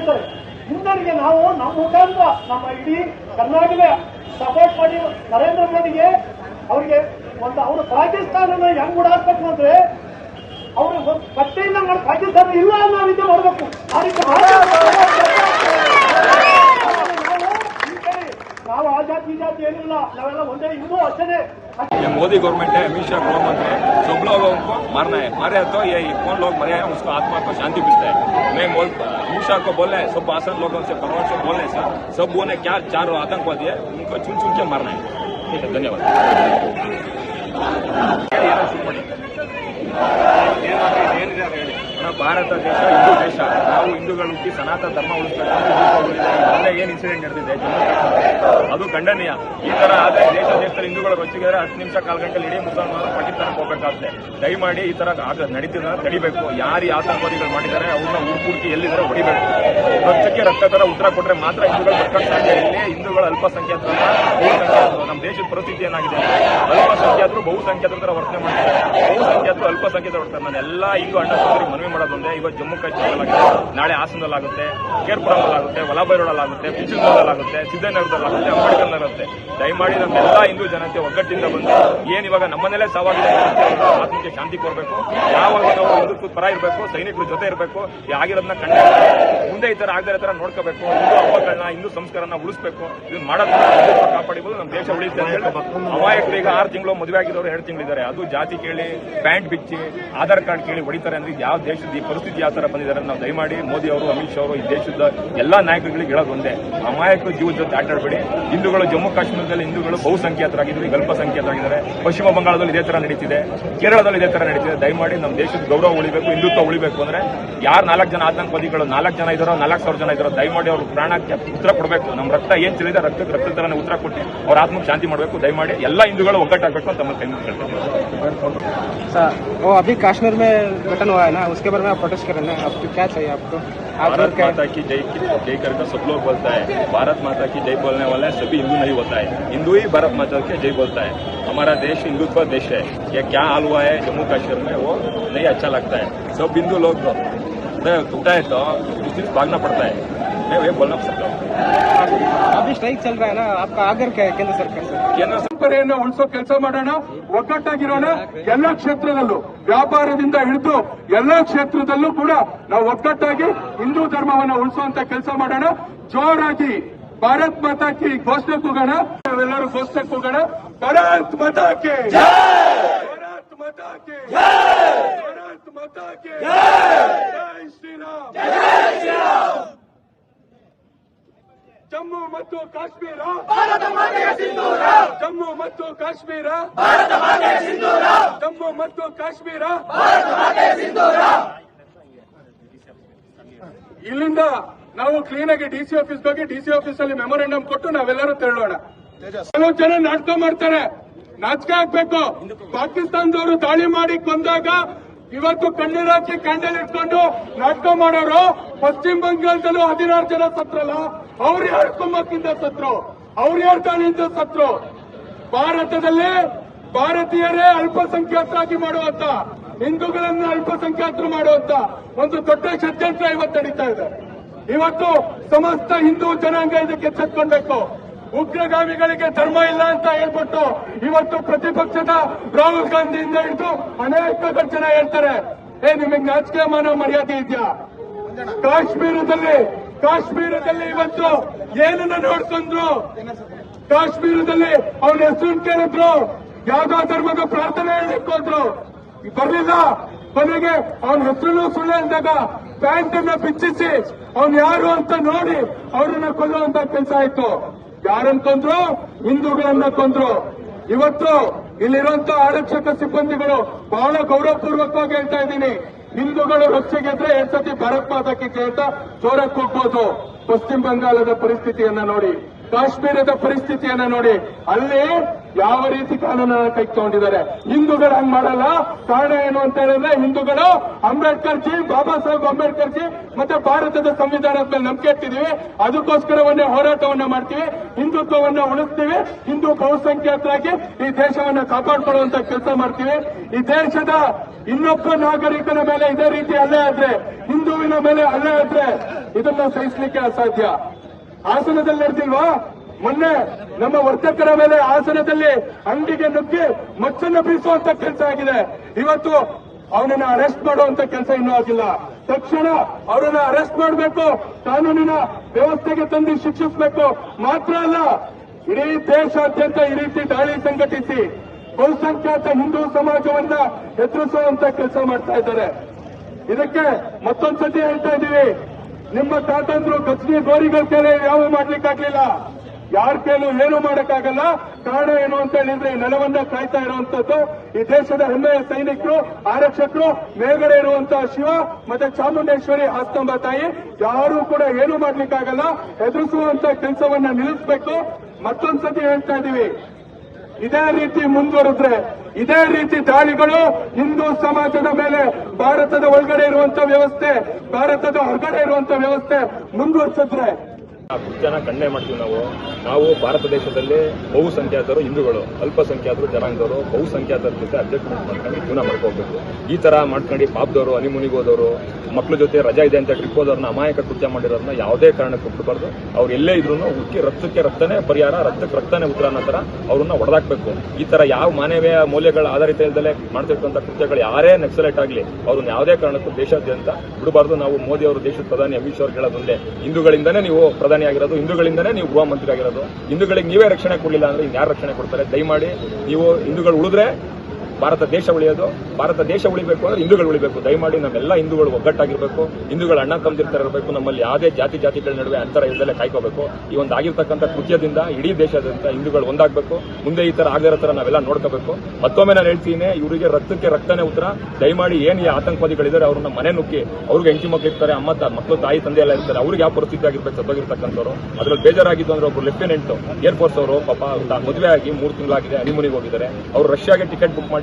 ಹೇಳ್ತಾರೆ. ಹಿಂದರಿಗೆ ನಾವು ನಮ್ಮ ಮುಖಾಂತರ ನಮ್ಮ ಇಡೀ ಕರ್ನಾಟಕ ಸಪೋರ್ಟ್ ಮಾಡಿ ನರೇಂದ್ರ ಮೋದಿಗೆ ಅವ್ರಿಗೆ ಒಂದು ಅವರು ಪಾಕಿಸ್ತಾನ ಹೆಂಗ್ ಉಡಾಕ್ಬೇಕು ಅಂದ್ರೆ ಅವರು ಒಂದು ಕಟ್ಟೆಯಿಂದ ಮಾಡಿ ಪಾಕಿಸ್ತಾನ ಇಲ್ಲ ಅನ್ನೋ ರೀತಿ ಮಾಡಬೇಕು. ಆ ರೀತಿ मोदी गवर्नमेंट है, अमित शाह गृहमंत्री है, सब लोगों को मारना है। मारे तो ये कौन लोग मरे हैं, उसको आत्मा को शांति मिलता है। मैं अमित शाह को बोल रहे हैं सब आसन लोगों से परवान से बोल रहे हैं सब बोले, क्या चार आतंकवादी है, उनको चुन चुन के मारना है। ठीक है, धन्यवाद। ಭಾರತ ದೇಶ, ಹಿಂದೂ ದೇಶ, ನಾವು ಹಿಂದೂಗಳು ಹುಟ್ಟಿ ಸನಾತನ ಧರ್ಮ ಉಳಿಸ್ಬೇಕು ಏನ್ ಇನ್ಸಿಡೆಂಟ್ ನಡೆದಿದೆ? ಅದು ಖಂಡನೀಯ. ಈ ತರ ಆದ್ರೆ ದೇಶ ದೇಶದಲ್ಲಿ ಹಿಂದೂಗಳು ರೊಚ್ಚಿಗೆ ಹತ್ತು ನಿಮಿಷ ಕಾಲ್ ಗಂಟೆ ಇಡೀ ಮುಸಲ್ಮಾನರು ಪಾಕಿಸ್ತಾನಕ್ಕೆ ಹೋಗ್ಬೇಕಾಗುತ್ತೆ. ದಯಮಾಡಿ ಈ ತರ ನಡೀತಿದ್ರೆ ತಡಿಬೇಕು. ಯಾರು ಆತಂಕವಾದಿಗಳು ಮಾಡಿದ್ದಾರೆ, ಅವ್ರನ್ನ ಹುಡುಕಿ ಎಲ್ಲಿದ್ದಾರೆ ಹೊಡಿಬೇಕು. ರಕ್ತಕ್ಕೆ ರಕ್ತ ತರ ಉತ್ತರ ಕೊಟ್ರೆ ಮಾತ್ರ ಹಿಂದೂಗಳು ಬರ್ಕೊಂಡು ಸಾಧ್ಯ. ಇಲ್ಲಿ ಹಿಂದೂಗಳ ಅಲ್ಪಸಂಖ್ಯಾತರು ನಮ್ಮ ದೇಶದ ಪರಿಸ್ಥಿತಿ ಏನಾಗಿದೆ ಅಲ್ಪಸಂಖ್ಯಾತರು ಬಹುಸಂಖ್ಯಾತರ ತರ ವರ್ತನೆ ಮಾಡ್ತಾರೆ ಬಹುಸಂಖ್ಯಾತರು ಅಲ್ಪಸಂಖ್ಯಾತರು ವರ್ತನೆ ನಾನು ಎಲ್ಲ ಹಿಂದೂ ಅಣ್ಣ ಸಹೋದರಿಗೆ ಮನವಿ ಮಾಡೋದೊಂದೇ ಇವತ್ತು ಜಮ್ಮು ಕಾಶ್ಮೀರದಲ್ಲಾಗಿದೆ ನಾಳೆ ಹಾಸನದಲ್ಲಾಗುತ್ತೆ. ಕೇರ್ಪುರಮಲ್ಲಾಗುತ್ತೆ ವಲ್ಲಭೈರೋಡಲ್ಲಾಗುತ್ತೆ ಪಿಂಚನದಲ್ಲಾಗುತ್ತೆ ಸಿದ್ದನಗರದಲ್ಲಾಗುತ್ತೆ. ಅಂಬೇಡ್ಕರ್ ನಗರುತ್ತೆ ದಯಮಾಡಿ ನಮ್ಮೆಲ್ಲ ಹಿಂದೂ ಜನತೆ ಒಗ್ಗಟ್ಟಿಂದ ಬಂದು ಏನ್ ಇವಾಗ ನಮ್ಮನೇಲೆ ಸಾವಾಗಿದೆ ಆತ್ಮಕ್ಕೆ ಶಾಂತಿ ಕೊಡಬೇಕು. ಯಾವಾಗ ನಾವು ಹಿಂದುತ್ವದ ಪರ ಇರಬೇಕು, ಸೈನಿಕರ ಜೊತೆ ಇರಬೇಕು. ಆಗಿರೋದನ್ನ ಕಂಡ ಮುಂದೆ ಈ ತರ ಆಗದ ತರ ನೋಡ್ಕೋಬೇಕು. ಹಿಂದೂ ಹಬ್ಬಗಳನ್ನ ಹಿಂದೂ ಸಂಸ್ಕಾರನ ಉಳಿಸ್ಬೇಕು. ಇದನ್ನ ಮಾಡೋದ್ರಿಂದ ಕಾಪಾಡಿಬೋದು ನಮ್ಮ ದೇಶ ಉಳಿಯುತ್ತೆ ಅಂತ ಈಗ ಆರು ತಿಂಗಳು ಮದುವೆ ಆಗಿದವರು ಎರಡು ತಿಂಗಳಿದ್ದಾರೆ ಅದು ಜಾತಿ ಕೇಳಿ, ಪ್ಯಾಂಟ್ ಬಿಚ್ಚಿ, ಆಧಾರ್ ಕಾರ್ಡ್ ಕೇಳಿ ಹೊಡಿತಾರೆ ಅಂದ್ರೆ ಯಾವ ದೇಶದ ಈ ಪರಿಸ್ಥಿತಿ ಯಾವ ತರ ಬಂದಿದ್ದಾರೆ ನಾವು ದಯಮಾಡಿ ಮೋದಿ ಅವರು, ಅಮಿತ್ ಶಾ ಅವರು ಈ ದೇಶದ ಎಲ್ಲಾ ನಾಯಕರುಗಳಿಗೆ ಹೇಳೋದು ಒಂದೇ. ಅಮಾಯಕರು ಜೀವದ ಜೊತೆ ಆಟಾಡಬೇಡಿ. ಹಿಂದೂಗಳು ಜಮ್ಮು ಕಾಶ್ಮೀರದಲ್ಲಿ ಹಿಂದೂಗಳು ಬಹುಸಂಖ್ಯಾತರಾಗಿದ್ದಾರೆ ಅಲ್ಪಸಂಖ್ಯಾತರಾಗಿದ್ದಾರೆ ಪಶ್ಚಿಮ ಬಂಗಾಳದಲ್ಲಿ ಇದೇ ತರ ನಡೀತಿದೆ. ಕೇರಳದಲ್ಲಿ ಇದೇ ತರ ನಡೀತಿದೆ. ದಯಮಾಡಿ ನಮ್ಮ ದೇಶದ ಗೌರವ ಉಳಿಬೇಕು, ಹಿಂದುತ್ವ ಉಳಿಬೇಕು ಅಂದ್ರೆ ಯಾರು ನಾಲ್ಕು ಜನ ಆತಂಕವಾದಿಗಳು ನಾಲ್ಕು ಜನ ಇದ್ದಾರೋ ನಾಲ್ಕು ಸಾವಿರ ಜನ ಇದ್ದಾರೋ ದಯಮಾಡಿ ಅವ್ರ ಪ್ರಾಣಕ್ಕೆ ಉತ್ತರ ಕೊಡಬೇಕು ನಮ್ಮ ರಕ್ತ ಏನ್ ತಿಳಿದೆ ರಕ್ತಕ್ಕೆ ರಕ್ತ ತರನೇ ಉತ್ತರ ಕೊಟ್ಟು ಅವ್ರ ಆತ್ಮಕ್ಕೆ ಶಾಂತಿ ಮಾಡಬೇಕು ದಯಮಾಡಿ ಎಲ್ಲ ಹಿಂದೂಗಳು ಒಗ್ಗಟ್ಟಾಗಬೇಕು ಅಂತ ತಮ್ಮ ಕೈ ಮುಗಿದು ಕೇಳ್ತೀನಿ सर वो अभी कश्मीर में घटन हुआ है ना उसके बारे में आप प्रोटेस्ट कर रहे हैं आपको क्या चाहिए आपको आप भारत क्या माता की जय की जय करके सब लोग बोलता है भारत माता की जय बोलने वाले सभी हिंदू नहीं होता है हिंदू ही भारत माता के जय बोलता है हमारा देश हिंदुत्व देश है ये क्या हाल हुआ है जम्मू कश्मीर में वो नहीं अच्छा लगता है सब हिंदू लोग तो टूटा है तो उस दिन भागना पड़ता है मैं ये बोलना सकता हूँ अभी स्ट्राइक चल रहा है ना आपका आगर क्या है केंद्र सरकार से केंद्र ಪರಂಪರೆಯನ್ನು ಉಳಿಸೋ ಕೆಲಸ ಮಾಡೋಣ ಒಗ್ಗಟ್ಟಾಗಿರೋಣ ಎಲ್ಲ ಕ್ಷೇತ್ರದಲ್ಲೂ ವ್ಯಾಪಾರದಿಂದ ಹಿಡಿದು ಎಲ್ಲ ಕ್ಷೇತ್ರದಲ್ಲೂ ಕೂಡ ನಾವು ಒಗ್ಗಟ್ಟಾಗಿ ಹಿಂದೂ ಧರ್ಮವನ್ನು ಉಳಿಸುವಂತ ಕೆಲಸ ಮಾಡೋಣ ಜೋರಾಗಿ ಭಾರತ್ ಮಾತಾ ಕಿ ಘೋಷಣೆ ಕೂಗೋಣ ನಾವೆಲ್ಲರೂ ಘೋಷಣೆ ಕೂಗೋಣ ಭಾರತ್ ಮಾತಾ ಕಿ ಭಾರತ್ ಮಾತಾ ಕಿ ಭಾರತ್ ಮಾತಾ ಕಿ ಜೈ ಶ್ರೀರಾಮ್. ಜಮ್ಮು ಮತ್ತು ಕಾಶ್ಮೀರ. ಭಾರತ ಮಾತೆಯ ಸಿಂಧೂರ. ಜಮ್ಮು ಮತ್ತು ಕಾಶ್ಮೀರ. ಜಮ್ಮು ಮತ್ತು ಕಾಶ್ಮೀರ. ಇಲ್ಲಿಂದ ನಾವು ಕ್ಲೀನ್ ಆಗಿ ಡಿಸಿ ಆಫೀಸ್ ಹೋಗಿ ಡಿಸಿ ಆಫೀಸ್ ಅಲ್ಲಿ ಮೆಮೊರೆಂಡಮ್ ಕೊಟ್ಟು ನಾವೆಲ್ಲರೂ ತೆರಳೋಣ. ಕೆಲವು ಜನ ನಾಟಕ ಮಾಡ್ತಾರೆ. ನಾಚಿಕೆ ಹಾಕ್ಬೇಕು ಪಾಕಿಸ್ತಾನದವರು ದಾಳಿ ಮಾಡಿ ಕೊಂದಾಗ ಇವತ್ತು ಕ್ಯಾಂಡಲ್ ಇಟ್ಕೊಂಡು ನಾಟಕ ಮಾಡೋರು ಪಶ್ಚಿಮ ಬಂಗಾಳದಲ್ಲೂ ಹದಿನಾರು ಜನ ಸತ್ರಲ್ಲ, ಅವ್ರು ಯಾರು ಕುಮ್ಮಕ್ಕಿಂದ ಸತ್ರು? ಅವ್ರು ಯಾರು ತಾನಿಂದ ಸತ್ರು? ಭಾರತದಲ್ಲಿ ಭಾರತೀಯರೇ ಅಲ್ಪಸಂಖ್ಯಾತರಾಗಿ ಮಾಡುವಂತ, ಹಿಂದೂಗಳನ್ನ ಅಲ್ಪಸಂಖ್ಯಾತರು ಮಾಡುವಂತ ಒಂದು ದೊಡ್ಡ ಷಡ್ಯಂತ್ರ ಇವತ್ತು ನಡೀತಾ ಇದೆ. ಇವತ್ತು ಸಮಸ್ತ ಹಿಂದೂ ಜನಾಂಗ ಇದಕ್ಕೆ ಎಚ್ಚೆತ್ಕೊಳ್ಬೇಕು ಉಗ್ರಗಾಮಿಗಳಿಗೆ ಧರ್ಮ ಇಲ್ಲ ಅಂತ ಹೇಳ್ಬಿಟ್ಟು ಇವತ್ತು ಪ್ರತಿಪಕ್ಷದ ರಾಹುಲ್ ಗಾಂಧಿಯಿಂದ ಹಿಡಿದು ಅನೇಕ ಜನ ಹೇಳ್ತಾರೆ. ಏ, ನಿಮಗೆ ನಾಚಿಕೆ ಮಾನವ ಮರ್ಯಾದೆ ಇದೆಯಾ? ಕಾಶ್ಮೀರದಲ್ಲಿ ಕಾಶ್ಮೀರದಲ್ಲಿ ಇವತ್ತು ಏನನ್ನ ನೋಡ್ಕೊಂಡ್ರು? ಕಾಶ್ಮೀರದಲ್ಲಿ ಅವನ ಹೆಸರು ಕೇಳಿದ್ರು. ಯಾವ್ದೋ ಧರ್ಮದ ಪ್ರಾರ್ಥನೆ ಹೇಳಲಿಕ್ಕೆ ಹೋದ್ರು. ಬರ್ಲಿಲ್ಲ. ಕೊನೆಗೆ ಅವನ ಹೆಸರು ಸುಳ್ಳು ಅಂದಾಗ ಪ್ಯಾಂಟ್ ಅನ್ನ ಬಿಚ್ಚಿಸಿ ಅವನ್ ಯಾರು ಅಂತ ನೋಡಿ ಅವರನ್ನ ಕೊಲ್ಲುವಂತ ಕೆಲಸ ಆಯ್ತು. ಯಾರನ್ನ ಕೊಂದ್ರು? ಹಿಂದೂಗಳನ್ನ ಕೊಂದ್ರು. ಇವತ್ತು ಇಲ್ಲಿರುವಂತ ಆರಕ್ಷಕ ಸಿಬ್ಬಂದಿಗಳು ಬಹಳ ಗೌರವಪೂರ್ವಕವಾಗಿ ಹೇಳ್ತಾ ಇದ್ದೀನಿ. ಹಿಂದೂಗಳು ರಕ್ಷೆಗೆದ್ರೆ ಎರಡ್ ಸತಿ ಭಾರತ್ ಕೇಳ್ತಾ ಜೋರಾಗಿ ಕೂಗ್ಬೋದು. ಪಶ್ಚಿಮ ಬಂಗಾಳದ ಪರಿಸ್ಥಿತಿಯನ್ನ ನೋಡಿ. ಕಾಶ್ಮೀರದ ಪರಿಸ್ಥಿತಿಯನ್ನ ನೋಡಿ ಅಲ್ಲಿ ಯಾವ ರೀತಿ ಕಾನೂನನ್ನ ಕೈ ತಗೊಂಡಿದ್ದಾರೆ ಹಿಂದೂಗಳು ಹಂಗ್ ಮಾಡಲ್ಲ. ಕಾರಣ ಏನು ಅಂತ ಹೇಳಿದ್ರೆ ಹಿಂದೂಗಳು ಅಂಬೇಡ್ಕರ್ ಜಿ, ಬಾಬಾ ಸಾಹೇಬ್ ಅಂಬೇಡ್ಕರ್ ಜಿ ಮತ್ತೆ ಭಾರತದ ಸಂವಿಧಾನದ ಮೇಲೆ ನಂಬಿಕೆ ಇಟ್ಟಿದೀವಿ ಅದಕ್ಕೋಸ್ಕರವನ್ನೇ ಹೋರಾಟವನ್ನ ಮಾಡ್ತೀವಿ. ಹಿಂದುತ್ವವನ್ನ ಉಳಿಸ್ತೀವಿ. ಹಿಂದೂ ಬಹುಸಂಖ್ಯಾತರಾಗಿ ಈ ದೇಶವನ್ನ ಕಾಪಾಡ್ಕೊಳ್ಳುವಂತ ಕೆಲಸ ಮಾಡ್ತೀವಿ. ಈ ದೇಶದ ಇನ್ನೊಬ್ಬ ನಾಗರಿಕನ ಮೇಲೆ ಇದೇ ರೀತಿ ಅಲ್ಲೇ ಆದ್ರೆ, ಹಿಂದೂವಿನ ಮೇಲೆ ಅಲ್ಲೇ ಆದ್ರೆ ಇದನ್ನ ಸಹಿಸಲಿಕ್ಕೆ ಅಸಾಧ್ಯ. ಹಾಸನದಲ್ಲಿ ನಡೆದಿಲ್ವಾ ಮೊನ್ನೆ ನಮ್ಮ ವರ್ತಕರ ಮೇಲೆ ಹಾಸನದಲ್ಲಿ ಅಂಗಡಿಗೆ ನುಗ್ಗಿ ಮಚ್ಚನ್ನ ಬೀಸುವಂತ ಕೆಲಸ ಆಗಿದೆ. ಇವತ್ತು ಅವನನ್ನ ಅರೆಸ್ಟ್ ಮಾಡುವಂತ ಕೆಲಸ ಇನ್ನೂ ಆಗಿಲ್ಲ. ತಕ್ಷಣ ಅವರನ್ನ ಅರೆಸ್ಟ್ ಮಾಡಬೇಕು. ಕಾನೂನಿನ ವ್ಯವಸ್ಥೆಗೆ ತಂದು ಶಿಕ್ಷಿಸಬೇಕು. ಮಾತ್ರ ಅಲ್ಲ, ಇಡೀ ದೇಶಾದ್ಯಂತ ಈ ರೀತಿ ದಾಳಿ ಸಂಘಟಿಸಿ ಬಹುಸಂಖ್ಯಾತ ಹಿಂದೂ ಸಮಾಜವನ್ನ ಎದುರಿಸುವಂತ ಕೆಲಸ ಮಾಡ್ತಾ ಇದ್ದಾರೆ. ಇದಕ್ಕೆ ಮತ್ತೊಂದ್ಸತಿ ಹೇಳ್ತಾ ಇದೀವಿ ನಿಮ್ಮ ತಾತಂದ್ರು ಕಚ್ಚಿ ಗೋರಿಗಳ ಕೇಳಿ ಯಾವ ಮಾಡ್ಲಿಕ್ಕಾಗ್ಲಿಲ್ಲ. ಯಾರ ಕೈಲೂ ಏನು ಮಾಡಕ್ಕಾಗಲ್ಲ. ಕಾರಣ ಏನು ಅಂತ ಹೇಳಿದ್ರೆ, ಈ ನೆಲವನ್ನ ಕಾಯ್ತಾ ಇರುವಂತದ್ದು ಈ ದೇಶದ ಹೆಮ್ಮೆಯ ಸೈನಿಕರು, ಆರಕ್ಷಕರು, ಮೇಲ್ಗಡೆ ಇರುವಂತಹ ಶಿವ ಮತ್ತೆ ಚಾಮುಂಡೇಶ್ವರಿ ಆಸ್ತಂಭ ತಾಯಿ. ಯಾರು ಕೂಡ ಏನು ಮಾಡ್ಲಿಕ್ಕಾಗಲ್ಲ. ಎದುರಿಸುವಂತ ಕೆಲಸವನ್ನ ನಿಲ್ಲಿಸಬೇಕು. ಮತ್ತೊಂದ್ಸತಿ ಹೇಳ್ತಾ ಇದೀವಿ. ಇದೇ ರೀತಿ ಮುಂದುವರೆದ್ರೆ ಇದೇ ರೀತಿ ದಾಳಿಗಳು ಹಿಂದೂ ಸಮಾಜದ ಮೇಲೆ ಭಾರತದ ಒಳಗಡೆ ಇರುವಂತ ವ್ಯವಸ್ಥೆ, ಭಾರತದ ಹೊರಗಡೆ ಇರುವಂತ ವ್ಯವಸ್ಥೆ ಮುಂದುವರ್ಸಿದ್ರೆ ಆ ಕೃತ್ಯನ ಮಾಡ್ತೀವಿ ನಾವು. ನಾವು ಭಾರತ ದೇಶದಲ್ಲಿ ಬಹುಸಂಖ್ಯಾತರು ಹಿಂದೂಗಳು, ಅಲ್ಪಸಂಖ್ಯಾತರು ಜನಾಂಗದವರು, ಬಹುಸಂಖ್ಯಾತರ ಜೊತೆ ಅಡ್ಜಸ್ಟ್ಮೆಂಟ್ ಮಾಡ್ಕೊಂಡು ಜೀವನ ಮಾಡ್ಕೋಬೇಕು ಈ ತರ ಮಾಡ್ಕೊಂಡು ಪಾಪದವರು ಅನಿಮುನಿಗೋದವರು ಮಕ್ಕಳ ಜೊತೆ ರಜಾ ಇದೆ ಅಂತ ಟ್ರಿಪ್ ಹೋದವ್ರನ್ನ ಅಮಾಯಕ ಕೃತ್ಯ ಮಾಡಿರೋದನ್ನ ಯಾವುದೇ ಕಾರಣಕ್ಕೆ ಬಿಡಬಾರ್ದು ಅವ್ರು ಎಲ್ಲೇ ಇದ್ರು ಉಕ್ಕಿ ರಕ್ತಕ್ಕೆ ರಕ್ತನೇ ಪರಿಹಾರ, ರಕ್ತಕ್ಕೆ ರಕ್ತನೇ ಉತ್ತರ ಅನ್ನೋ ತರ ಅವ್ರನ್ನ ಹೊಡೆದಾಕ್ಬೇಕು ಈ ತರ ಯಾವ ಮಾನವೀಯ ಮೌಲ್ಯಗಳ ಆಧಾರಿತ ಇಲ್ದಲೆ ಮಾಡ್ತಿರ್ತಕ್ಕಂಥ ಕೃತ್ಯಗಳು ಯಾರೇ ನಕ್ಸಲೇಟ್ ಆಗಲಿ, ಅವ್ರನ್ನ ಯಾವುದೇ ಕಾರಣಕ್ಕೂ ದೇಶಾದ್ಯಂತ ಬಿಡಬಾರ್ದು. ನಾವು ಮೋದಿ ಅವರು ದೇಶದ ಪ್ರಧಾನಿ, ಅಮಿತ್ ಶಾ ಅವ್ರು ಹೇಳೋದೊಂದೇ ಹಿಂದೂಗಳಿಂದನೇ ನೀವು ಪ್ರಧಾನಿ ಆಗಿರೋದು ಹಿಂದೂಗಳಿಂದನೇ ನೀವು ಗೃಹ ಮಂತ್ರಿ ಆಗಿರೋದು. ಹಿಂದೂಗಳಿಗೆ ನೀವೇ ರಕ್ಷಣೆ ಕೊಡಲಿಲ್ಲ ಅಂದ್ರೆ ಇನ್ಯಾರು ರಕ್ಷಣೆ ಕೊಡ್ತಾರೆ? ದಯಮಾಡಿ ನೀವು ಹಿಂದೂಗಳು ಉಳಿದ್ರೆ ಭಾರತ ದೇಶ ಉಳಿಯೋದು, ಭಾರತ ದೇಶ ಉಳಿಬೇಕು ಅಂದ್ರೆ ಹಿಂದೂಗಳು ಉಳಿಬೇಕು. ದಯಮಾಡಿ ನಮ್ಮೆಲ್ಲ ಹಿಂದೂಗಳು ಒಗ್ಗಟ್ಟಾಗಿರ್ಬೇಕು. ಹಿಂದೂಗಳು ಅಣ್ಣ ತಮ್ಮದಿರ್ತಾರೆ ಇರಬೇಕು. ನಮ್ಮಲ್ಲಿ ಯಾವುದೇ ಜಾತಿ ಜಾತಿಗಳ ನಡುವೆ ಅಂತರ ಇಲ್ಲದೆ ಕಾಯ್ಕೋಬೇಕು. ಈ ಒಂದು ಆಗಿರ್ತಕ್ಕಂಥ ಕೃತ್ಯದಿಂದ, ಇಡೀ ದೇಶದಂತ ಹಿಂದೂಗಳು ಒಂದಾಗಬೇಕು. ಮುಂದೆ ಈ ತರ ಆಗದಿರೋ ತರ ನಾವೆಲ್ಲ ನೋಡ್ಕೋಬೇಕು. ಮತ್ತೊಮ್ಮೆ ನಾನು ಹೇಳ್ತೀನಿ, ಇವರಿಗೆ ರಕ್ತಕ್ಕೆ ರಕ್ತನೇ ಉತ್ತರ. ದಯಮಾಡಿ ಏನು ಈ ಆತಂಕವಾದಿಗಳಿದ್ದಾರೆ, ಅವ್ರನ್ನ ಮನೆ ನುಗ್ಗಿ, ಅವ್ರಿಗೆ ಹೆಂಡತಿ ಮಕ್ಕಳು ಇರ್ತಾರೆ, ಅಮ್ಮ ಮಕ್ಕಳು ತಾಯಿ ತಂದೆ ಎಲ್ಲ ಇರ್ತಾರೆ, ಅವ್ರಿಗೆ ಯಾವ ಪರಿಸ್ಥಿತಿ ಆಗಿರ್ಬೇಕು, ಸತ್ತೋಗಿರ್ತಕ್ಕಂಥವ್ರು. ಅದ್ರಲ್ಲಿ ಬೇಜಾರಾಗಿದ್ದು ಅಂದ್ರೆ ಒಬ್ರು ಲೆಫ್ಟಿನೆಂಟ್ ಏರ್ಫೋರ್ಸ್ ಅವರು ಪಾಪ ಮದುವೆ ಆಗಿ ಮೂರು ತಿಂಗಳಾಗಿದೆ ಹನಿಮೂನಿಗೆ ಹೋಗಿದ್ದಾರೆ. ಅವ್ರು ರಷ್ಯಾಗೆ ಟಿಕೆಟ್ ಬುಕ್ ಮಾಡಿ